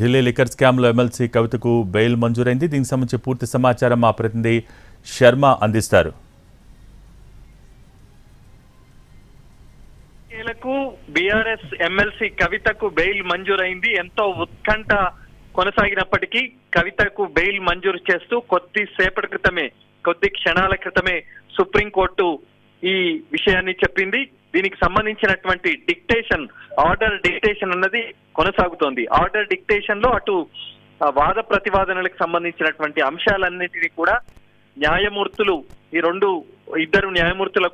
Delhi liquor స్కామ్లో MLC కవితకు bail మంజూరైంది. దీనికి సంబంధించి పూర్తి సమాచారం మా ప్రతినిధి శర్మ అందిస్తారు. బీఆర్ఎస్ ఎమ్మెల్సీ కవితకు బెయిల్ మంజూరైంది. ఎంతో ఉత్కంఠ కొనసాగినప్పటికీ కవితకు బెయిల్ మంజూరు చేస్తూ కొద్ది సేపటి క్రితమే కొద్ది క్షణాల క్రితమే సుప్రీంకోర్టు ఈ విషయాన్ని చెప్పింది. దీనికి సంబంధించినటువంటి డిక్టేషన్ ఆర్డర్ డిక్టేషన్ అన్నది కొనసాగుతోంది. ఆర్డర్ డిక్టేషన్లో అటు వాద ప్రతివాదనలకు సంబంధించినటువంటి అంశాలన్నిటినీ కూడా న్యాయమూర్తులు ఈ రెండు ఇద్దరు న్యాయమూర్తుల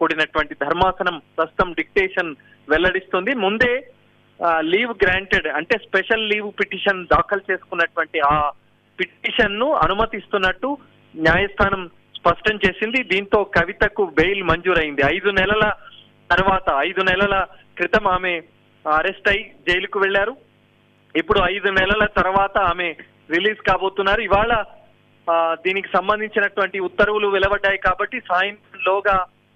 కూడినటువంటి ధర్మాసనం ప్రస్తుతం డిక్టేషన్ వెల్లడిస్తుంది. ముందే లీవ్ గ్రాంటెడ్ అంటే స్పెషల్ లీవ్ పిటిషన్ దాఖలు చేసుకున్నటువంటి ఆ పిటిషన్ను అనుమతిస్తున్నట్టు న్యాయస్థానం స్పష్టం చేసింది. దీంతో కవితకు బెయిల్ మంజూరైంది. ఐదు నెలల తర్వాత ఐదు నెలల క్రితం ఆమె అరెస్ట్ అయి జైలుకు వెళ్ళారు ఇప్పుడు ఐదు నెలల తర్వాత ఆమె రిలీజ్ కాబోతున్నారు. ఇవాళ ఆ, దీనికి సంబంధించినటువంటి ఉత్తర్వులు వెలువడ్డాయి కాబట్టి సాయంత్రంలోగా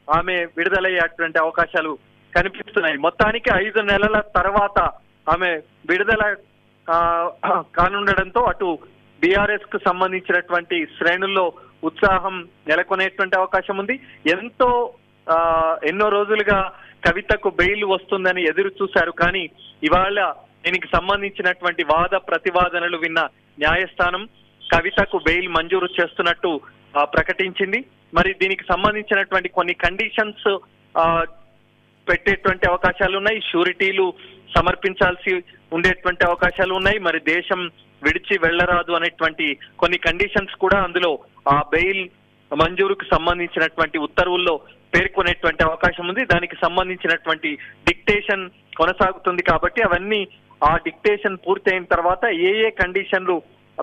ఆమె విడుదలయ్యేటువంటి అవకాశాలు కనిపిస్తున్నాయి. మొత్తానికి ఐదు నెలల తర్వాత ఆమె విడుదల కానుండడంతో అటు బీఆర్ఎస్కు సంబంధించినటువంటి శ్రేణుల్లో ఉత్సాహం నెలకొనేటువంటి అవకాశం ఉంది. ఎంతో ఎన్నో రోజులుగా కవితకు బెయిల్ వస్తుందని ఎదురు చూశారు. కానీ ఇవాళ దీనికి సంబంధించినటువంటి వాద ప్రతివాదనలు విన్న న్యాయస్థానం కవితకు బెయిల్ మంజూరు చేస్తున్నట్టు ప్రకటించింది. మరి దీనికి సంబంధించినటువంటి కొన్ని కండిషన్స్ పెట్టేటువంటి అవకాశాలు ఉన్నాయి. షూరిటీలు సమర్పించాల్సి ఉండేటువంటి అవకాశాలు ఉన్నాయి. మరి దేశం విడిచి వెళ్ళరాదు అనేటువంటి కొన్ని కండిషన్స్ కూడా అందులో ఆ బెయిల్ మంజూరుకు సంబంధించినటువంటి ఉత్తర్వుల్లో పేర్కొనేటువంటి అవకాశం ఉంది. దానికి సంబంధించినటువంటి డిక్టేషన్ కొనసాగుతుంది కాబట్టి అవన్నీ ఆ డిక్టేషన్ పూర్తయిన తర్వాత ఏ ఏ కండిషన్లు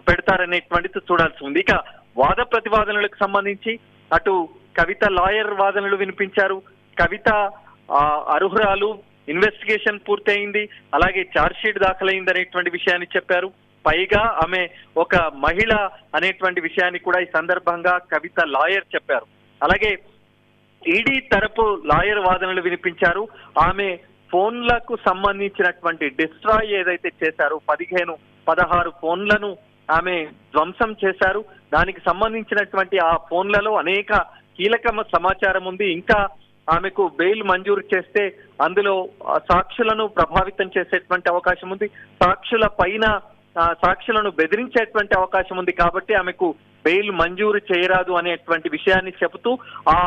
పెడతారనేటువంటిది చూడాల్సి ఉంది. ఇక వాద ప్రతివాదనలకు సంబంధించి అటు కవిత లాయర్ వాదనలు వినిపించారు. కవిత అర్హురాలు ఇన్వెస్టిగేషన్ పూర్తయింది. అలాగే చార్జ్షీట్ దాఖలైంది అనేటువంటి విషయాన్ని చెప్పారు. పైగా ఆమె ఒక మహిళ అనేటువంటి విషయాన్ని కూడా ఈ సందర్భంగా కవిత లాయర్ చెప్పారు. అలాగే ఈడీ తరపు లాయర్ వాదనలు వినిపించారు. ఆమె ఫోన్లకు సంబంధించినటువంటి డిస్ట్రాయ్ ఏదైతే చేశారో పదిహేను పదహారు ఫోన్లను ఆమె ధ్వంసం చేశారు. దానికి సంబంధించినటువంటి ఆ ఫోన్లలో అనేక కీలక సమాచారం ఉంది. ఇంకా ఆమెకు బెయిల్ మంజూరు చేస్తే అందులో సాక్షులను ప్రభావితం చేసేటువంటి అవకాశం ఉంది. సాక్షుల పైన సాక్షులను బెదిరించేటువంటి అవకాశం ఉంది. కాబట్టి ఆమెకు బెయిల్ మంజూరు చేయరాదు అనేటువంటి విషయాన్ని చెబుతూ ఆ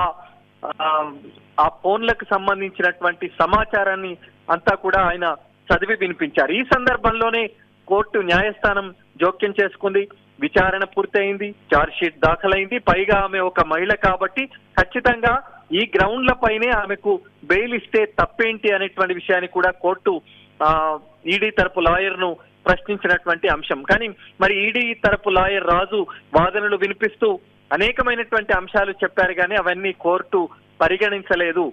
ఆ, ఫోన్లకు సంబంధించినటువంటి సమాచారాన్ని అంతా కూడా ఆయన చదివి వినిపించారు. ఈ సందర్భంలోనే కోర్టు న్యాయస్థానం జోక్యం చేసుకుంది. విచారణ పూర్తయింది. ఛార్జ్ షీట్ దాఖలైంది. పైగా ఆమె ఒక మహిళ కాబట్టి ఖచ్చితంగా ఈ గ్రౌండ్ల పైనే ఆమెకు బెయిల్ ఇస్తే తప్పేంటి అనేటువంటి విషయాన్ని కూడా కోర్టు ఆ ఈడీ తరపు లాయర్ను ప్రశ్నించినటువంటి అంశం. కానీ మరి ఈడీ తరపు లాయర్ రాజు వాదనలు వినిపిస్తూ అనేకమైనటువంటి అంశాలు చెప్పారు కానీ అవన్నీ కోర్టు పరిగణించలేదు.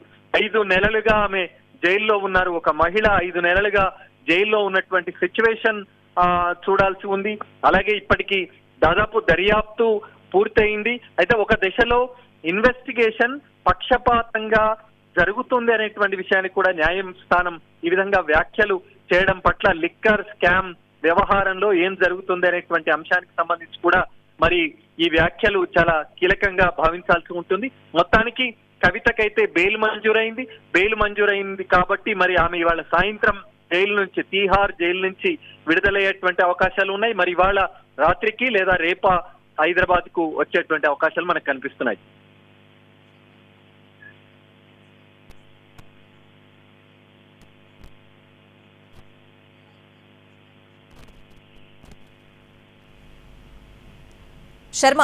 ఐదు నెలలుగా ఆమె జైల్లో ఉన్నారు. ఒక మహిళ ఐదు నెలలుగా జైల్లో ఉన్నటువంటి సిచ్యువేషన్ చూడాల్సి ఉంది. అలాగే ఇప్పటికీ దాదాపు దర్యాప్తు పూర్తయింది. అయితే ఒక దశలో ఇన్వెస్టిగేషన్ పక్షపాతంగా జరుగుతుంది అనేటువంటి విషయాన్ని కూడా న్యాయస్థానం ఈ విధంగా వ్యాఖ్యలు చేయడం పట్ల లిక్కర్ స్కామ్ వ్యవహారంలో ఏం జరుగుతుంది అనేటువంటి అంశానికి సంబంధించి కూడా మరి ఈ వ్యాఖ్యలు చాలా కీలకంగా భావించాల్సి ఉంటుంది. మొత్తానికి కవితకైతే బెయిల్ మంజూరైంది. బెయిల్ మంజూరైంది కాబట్టి మరి ఆమె ఇవాళ సాయంత్రం జైలు నుంచి తీహార్ జైలు నుంచి విడుదలయ్యేటువంటి అవకాశాలు ఉన్నాయి. మరి ఇవాళ రాత్రికి లేదా రేపా హైదరాబాద్కు వచ్చేటువంటి అవకాశాలు మనకు కనిపిస్తున్నాయి. శర్మ.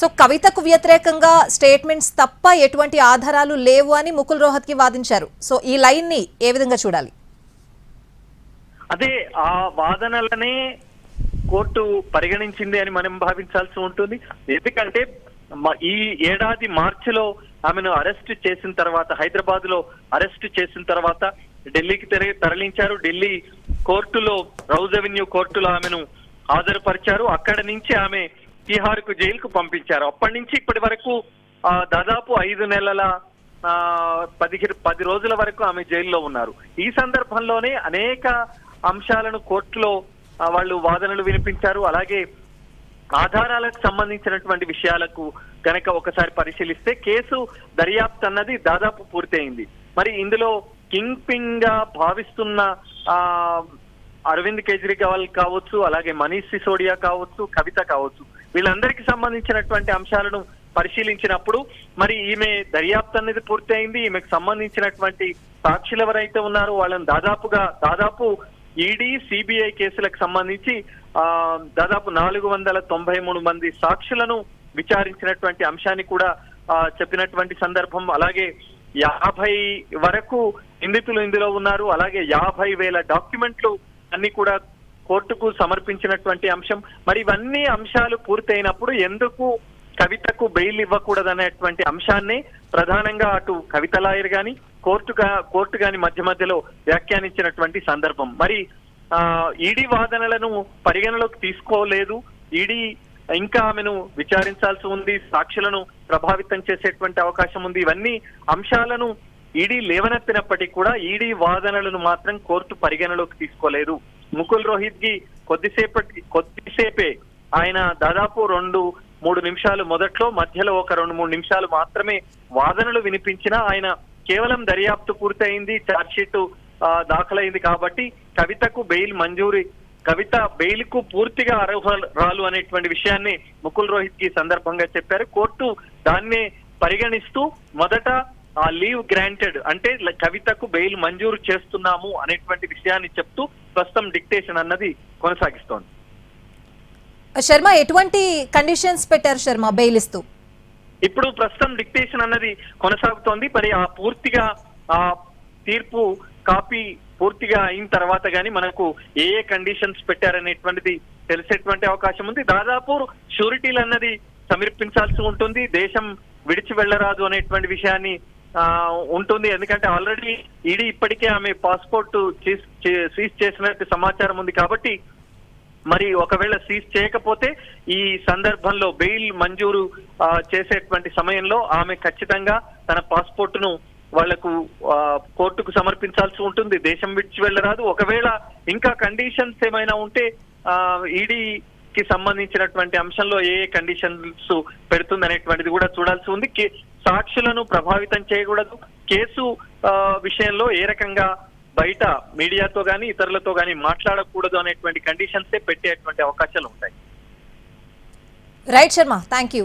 సో కవితకు వ్యతిరేకంగా స్టేట్మెంట్స్ తప్ప ఎటువంటి ఆధారాలు లేవు అని ముకుల్ రోహత్కి వాదించారు. సో ఈ లైన్ని ఏ విధంగా చూడాలి? అదే ఆ వాదనలనే కోర్టు పరిగణించింది అని మనం భావించాల్సి ఉంటుంది. ఎందుకంటే ఈ ఏడాది మార్చిలో ఆమెను అరెస్ట్ చేసిన తర్వాత హైదరాబాద్లో అరెస్ట్ చేసిన తర్వాత ఢిల్లీకి తరలించారు. ఢిల్లీ కోర్టులో రౌజ్ అవెన్యూ కోర్టులో ఆమెను హాజరుపరిచారు. అక్కడ నుంచి ఆమె తిహార్కు జైలుకు పంపించారు. అప్పటి నుంచి ఇప్పటి వరకు ఆ, దాదాపు ఐదు నెలల ఆ, పదిహేను పది రోజుల వరకు ఆమె జైల్లో ఉన్నారు. ఈ సందర్భంలోనే అనేక అంశాలను కోర్టులో వాళ్ళు వాదనలు వినిపించారు. అలాగే ఆధారాలకు సంబంధించినటువంటి విషయాలకు గనక ఒకసారి పరిశీలిస్తే కేసు దర్యాప్తు అన్నది దాదాపు పూర్తయింది. మరి ఇందులో కింగ్ పింగ్గా భావిస్తున్న ఆ అరవింద్ కేజ్రీవాల్ కావచ్చు అలాగే మనీష్ సిసోడియా కావచ్చు కవిత కావచ్చు వీళ్ళందరికీ సంబంధించినటువంటి అంశాలను పరిశీలించినప్పుడు మరి ఈమె దర్యాప్తు అనేది పూర్తయింది ఈమెకు సంబంధించినటువంటి సాక్షులు ఎవరైతే ఉన్నారో వాళ్ళని దాదాపుగా దాదాపు ఈడీ సిబిఐ కేసులకు సంబంధించి ఆ దాదాపు నాలుగు వందల తొంభై మూడు మంది సాక్షులను విచారించినటువంటి అంశాన్ని కూడా ఆ, చెప్పినటువంటి సందర్భం. అలాగే యాభై వరకు నిందితులు ఇందులో ఉన్నారు. అలాగే యాభై వేల డాక్యుమెంట్లు అన్ని కూడా కోర్టుకు సమర్పించినటువంటి అంశం. మరి ఇవన్నీ అంశాలు పూర్తయినప్పుడు ఎందుకు కవితకు బెయిల్ ఇవ్వకూడదనేటువంటి అంశాన్ని ప్రధానంగా అటు కవిత లాయర్ గాని కోర్టుగా కోర్టు గాని మధ్య మధ్యలో వ్యాఖ్యానించినటువంటి సందర్భం. మరి ఆ ఈడీ వాదనలను పరిగణలోకి తీసుకోలేదు. ఈడీ ఇంకా ఆమెను విచారించాల్సి ఉంది సాక్షులను ప్రభావితం చేసేటువంటి అవకాశం ఉంది. ఇవన్నీ అంశాలను ఈడీ లేవనెత్తినప్పటికీ కూడా ఈడీ వాదనలను మాత్రం కోర్టు పరిగణలోకి తీసుకోలేదు. ముకుల్ రోహిత్కి కొద్దిసేపటి కొద్దిసేపే ఆయన దాదాపు రెండు మూడు నిమిషాలు మొదట్లో మధ్యలో ఒక రెండు మూడు నిమిషాలు మాత్రమే వాదనలు వినిపించినా ఆయన కేవలం దర్యాప్తు పూర్తయింది ఛార్జ్ షీట్ దాఖలైంది కాబట్టి కవితకు బెయిల్ మంజూరి కవిత బెయిల్కు పూర్తిగా అర్హురాలు అనేటువంటి విషయాన్ని ముకుల్ రోహిత్కి సందర్భంగా చెప్పారు. కోర్టు దాన్నే పరిగణిస్తూ మొదట లీవ్ గ్రాంటెడ్ అంటే కవితకు బెయిల్ మంజూరు చేస్తున్నాము అనేటువంటి విషయాన్ని చెప్తూ ప్రస్తుతం డిక్టేషన్ అన్నది కొనసాగిస్తోంది. శర్మ ఎటువంటి కండిషన్స్ పెట్టారు శర్మ బెయిల్ ఇస్తూ? ఇప్పుడు ప్రస్తుతం డిక్టేషన్ అన్నది కొనసాగుతోంది. మరి ఆ పూర్తిగా ఆ తీర్పు కాపీ పూర్తిగా అయిన తర్వాత గానీ మనకు ఏ ఏ కండిషన్స్ పెట్టారనేటువంటిది తెలిసేటువంటి అవకాశం ఉంది. దాదాపు షూరిటీలు అన్నది సమర్పించాల్సి ఉంటుంది. దేశం విడిచి వెళ్ళరాదు అనేటువంటి విషయాన్ని ఆ ఉంటుంది. ఎందుకంటే ఆల్రెడీ ఈడీ ఇప్పటికే ఆమె పాస్పోర్ట్ సీజ్ చేసినట్టు సమాచారం ఉంది కాబట్టి మరి ఒకవేళ సీజ్ చేయకపోతే ఈ సందర్భంలో బెయిల్ మంజూరు చేసేటువంటి సమయంలో ఆమె ఖచ్చితంగా తన పాస్పోర్ట్ను వాళ్ళకు కోర్టుకు సమర్పించాల్సి ఉంటుంది. దేశం విడిచి వెళ్ళరాదు. ఒకవేళ ఇంకా కండిషన్స్ ఏమైనా ఉంటే ఈడీ కి సంబంధించినటువంటి అంశంలో ఏ ఏ కండిషన్స్ పెడుతుంది అనేటువంటిది కూడా చూడాల్సి ఉంది. సాక్షులను ప్రభావితం చేయకూడదు. కేసు విషయంలో ఏ రకంగా బయట మీడియాతో కానీ ఇతరులతో కానీ మాట్లాడకూడదు అనేటువంటి కండిషన్సే పెట్టేటువంటి అవకాశాలు ఉంటాయి. రైట్ శర్మ థ్యాంక్ యూ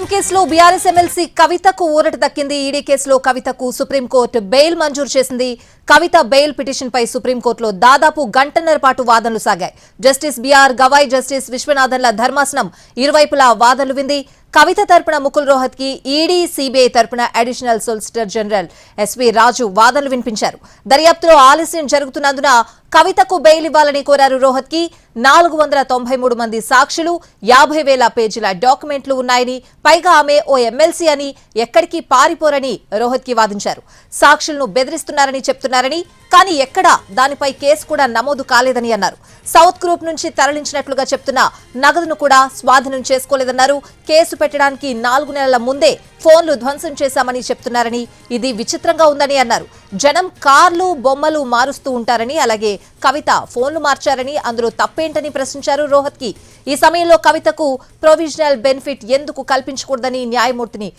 ఈ కేసులో బీఆర్ఎస్ ఎమ్మెల్సీ కవితకు ఊరట దక్కింది. ఈడీ కేసులో కవితకు సుప్రీంకోర్టు బెయిల్ మంజూరు చేసింది. కవిత బెయిల్ పిటిషన్ పై సుప్రీంకోర్టులో దాదాపు గంటన్నర పాటు వాదనలు సాగాయి. జస్టిస్ బీఆర్ గవాయ్ జస్టిస్ విశ్వనాథన్ల ధర్మాసనం ఇరువైపులా వాదనలు వింది. కవిత తరపున ముకుల్ రోహత్కి ఈడీ సిబిఐ తరపున additional solicitor general SV Raju వాదనలు వినిపించారు. దర్యాప్తులో ఆలస్యం జరుగుతున్నందున కవితకు బెయిల్ ఇవ్వాలని కోరారు రోహత్కి నాలుగు వందల తొంభై మూడు మంది సాక్షులు యాభై వేల పేజీల డాక్యుమెంట్లు ఉన్నాయని పైగా ఆమె ఓ ఎమ్మెల్సీ అని ఎక్కడికి పారిపోరని రోహత్కి వాదించారు. సాక్షులను బెదిరిస్తున్నారని చెప్తున్నారని కానీ ఎక్కడా దానిపై కేసు కూడా నమోదు కాలేదని అన్నారు. సౌత్ గ్రూప్ నుంచి తరలించినట్లుగా చెప్తున్న నగదును కూడా స్వాధీనం చేసుకోలేదన్నారు. కేసు పెట్టడానికి నాలుగు నెలల ముందే ఫోన్లు ధ్వంసం చేశామని చెప్తున్నారని ఇది విచిత్రంగా ఉందని అన్నారు. జనం కార్లు బొమ్మలు మారుస్తూ ఉంటారని అలాగే కవిత ఫోన్లు మార్చారని అందులో తప్పేంటని ప్రశ్నించారు రోహత్కి ఈ సమయంలో కవితకు ప్రొవిజనల్ బెనిఫిట్ ఎందుకు కల్పించకూడదని న్యాయమూర్తిని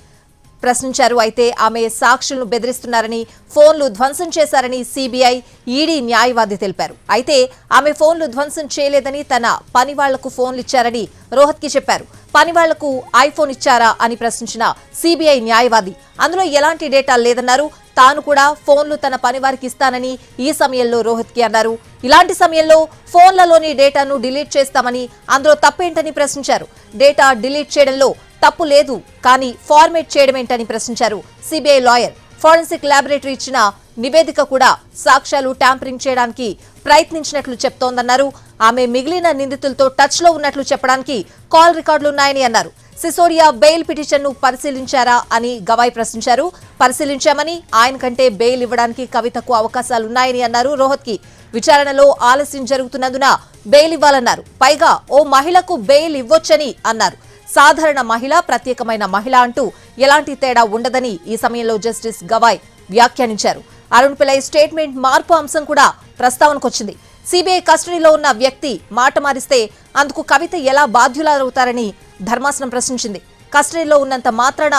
ప్రశ్నించారు. అయితే ఆమె సాక్షులను బెదిరిస్తున్నారని ఫోన్లు ధ్వంసం చేశారని సిబిఐ ఈడీ న్యాయవాది తెలిపారు. అయితే ఆమె ఫోన్లు ధ్వంసం చేయలేదని తన పని వాళ్ళకు ఫోన్లు ఇచ్చారని రోహత్కి చెప్పారు. పని వాళ్ళకు ఐఫోన్ ఇచ్చారా అని ప్రశ్నించిన సిబిఐ న్యాయవాది. అందులో ఎలాంటి డేటా లేదన్నారు. తాను కూడా ఫోన్లు తన పని వారికి ఇస్తానని ఈ సమయంలో రోహిత్కి అన్నారు. ఇలాంటి సమయంలో ఫోన్లలోని డేటాను డిలీట్ చేస్తామని అందులో తప్పేంటని ప్రశ్నించారు. డేటా డిలీట్ చేయడంలో తప్పు లేదు కానీ ఫార్మేట్ చేయడమేంటని ప్రశ్నించారు సిబిఐ లాయర్. ఫోరెన్సిక్ ల్యాబొరేటరీ ఇచ్చిన నివేదిక కూడా సాక్ష్యాలు ట్యాంపరింగ్ చేయడానికి ప్రయత్నించినట్లు చెప్తోందన్నారు. ఆమె మిగిలిన నిందితులతో టచ్లో ఉన్నట్లు చెప్పడానికి కాల్ రికార్డులున్నాయని అన్నారు. సిసోడియా బెయిల్ పిటిషన్ను పరిశీలించారా అని గవాయ్ ప్రశ్నించారు. పరిశీలించామని ఆయన కంటే బెయిల్ ఇవ్వడానికి కవితకు అవకాశాలున్నాయని అన్నారు. రోహత్కి విచారణలో ఆలస్యం జరుగుతున్నందున బెయిల్ ఇవ్వాలన్నారు. పైగా ఓ మహిళకు బెయిల్ ఇవ్వొచ్చని అన్నారు. సాధారణ మహిళ ప్రత్యేకమైన మహిళ అంటూ ఎలాంటి తేడా ఉండదని ఈ సమయంలో జస్టిస్ గవాయ్ వ్యాఖ్యానించారు. అరుణ్ పిల్లై స్టేట్మెంట్ మార్పు అంశం కూడా ప్రస్తావనకొచ్చింది. సిబిఐ కస్టడీలో ఉన్న వ్యక్తి మాట మారిస్తే అందుకు కవిత ఎలా బాధ్యులవుతారని ధర్మాసనం ప్రశ్నించింది. కస్టడీలో ఉన్నంత మాత్రాన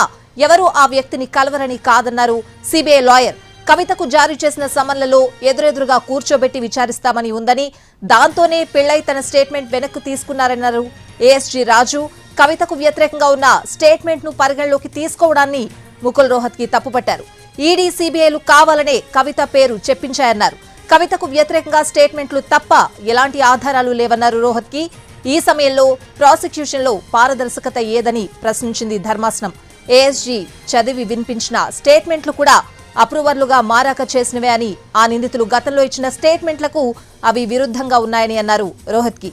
ఎవరూ ఆ వ్యక్తిని కలవరని కాదన్నారు సిబిఐ లాయర్. కవితకు జారీ చేసిన సమన్లలో ఎదురెదురుగా కూర్చోబెట్టి విచారిస్తామని ఉందని దాంతోనే పిళ్ళై తన స్టేట్మెంట్ వెనక్కు తీసుకున్నారన్నారు ఏఎస్జీ రాజు. కవితకు వ్యతిరేకంగా ఉన్న స్టేట్మెంట్ను పరిగణలోకి తీసుకోవడాన్ని ముకుల్ రోహత్కి తప్పుపట్టారు. ఈడీ సిబిఐలు కావాలనే కవిత పేరు చెప్పించాయన్నారు. కవితకు వ్యతిరేకంగా స్టేట్మెంట్లు తప్ప ఎలాంటి ఆధారాలు లేవన్నారు రోహత్కి ఈ సమయంలో ప్రాసిక్యూషన్లో పారదర్శకత ఏదని ప్రశ్నించింది ధర్మాసనం. ఏఎస్జీ చదివి వినిపించిన స్టేట్మెంట్లు కూడా అప్రూవర్లుగా మారాక చేసినవే అని ఆ నిందితులు గతంలో ఇచ్చిన స్టేట్మెంట్లకు అవి విరుద్ధంగా ఉన్నాయని అన్నారు రోహత్కి.